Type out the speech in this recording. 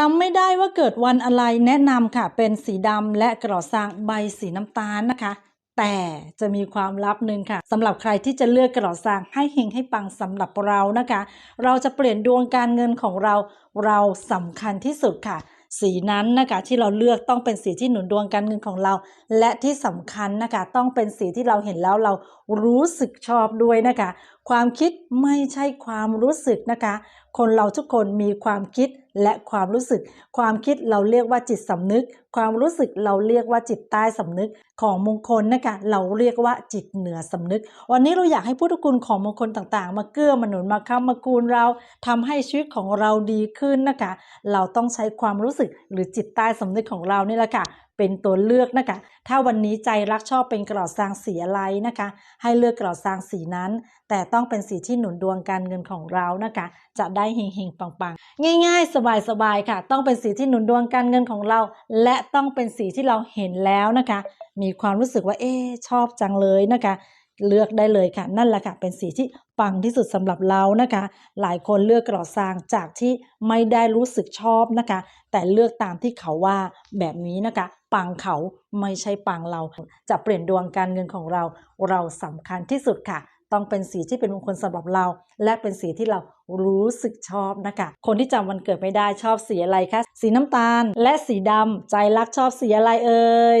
จำไม่ได้ว่าเกิดวันอะไรแนะนำค่ะ เป็นสีดำและกระดาษสร้างใบสีน้ำตาลนะคะ แต่จะมีความลับหนึ่งค่ะสำหรับใครที่จะเลือกกระดาษสร้างให้เฮงให้ปังสำหรับเรานะคะ เราจะเปลี่ยนดวงการเงินของเรา เราสำคัญที่สุดค่ะ สีนั้นนะคะที่เราเลือกต้องเป็นสีที่หนุนดวงการเงินของเรา และที่สำคัญนะคะ ต้องเป็นสีที่เราเห็นแล้วเรารู้สึกชอบด้วยนะคะ ความคิดไม่ใช่ความรู้สึกนะคะ คนเราทุกคนมีความคิดและความรู้สึก ความคิดเราเรียกว่าจิตสำนึก ความรู้สึกเราเรียกว่าจิตใต้สำนึก ของมงคลนะคะเราเรียกว่าจิตเหนือสำนึก วันนี้เราอยากให้พุทธคุณของมงคลต่างๆ มาเกื้อมาหนุนมาค้ำมาคูณเราทำให้ชีวิตของเราดีขึ้นนะคะ เราต้องใช้ความรู้สึกหรือจิตใต้สำนึกของเรานี่แหละค่ะ เป็นตัวเลือกนะคะ ถ้าวันนี้ใจรักชอบเป็นกรอดาษซางสีอะไรนะคะ ให้เลือกกรอดาษซางสีนั้น แต่ต้องเป็นสีที่หนุนดวงการเงินของเรานะคะ จะได้เฮงๆปังๆ ง่ายๆ สบายๆค่ะ ต้องเป็นสีที่หนุนดวงการเงินของเรา และต้องเป็นสีที่เราเห็นแล้วนะคะ มีความรู้สึกว่าเอ๊ชอบจังเลยนะคะ เลือกได้เลยค่ะ นั่นแหละค่ะ เป็นสีที่ปังที่สุดสำหรับเรานะคะ หลายคนเลือกกระดซางจากที่ไม่ได้รู้สึกชอบนะคะ แต่เลือกตามที่เขาว่าแบบนี้นะคะ ปังเขาไม่ใช่ปังเรา จะเปลี่ยนดวงการเงินของเรา เราสำคัญที่สุดค่ะต้องเป็นสีที่เป็นมงคลสำหรับเรา และเป็นสีที่เรารู้สึกชอบนะคะ คนที่จำวันเกิดไม่ได้ชอบสีอะไรคะ สีน้ำตาล และสีดำใจรักชอบสีอะไรเอ่ย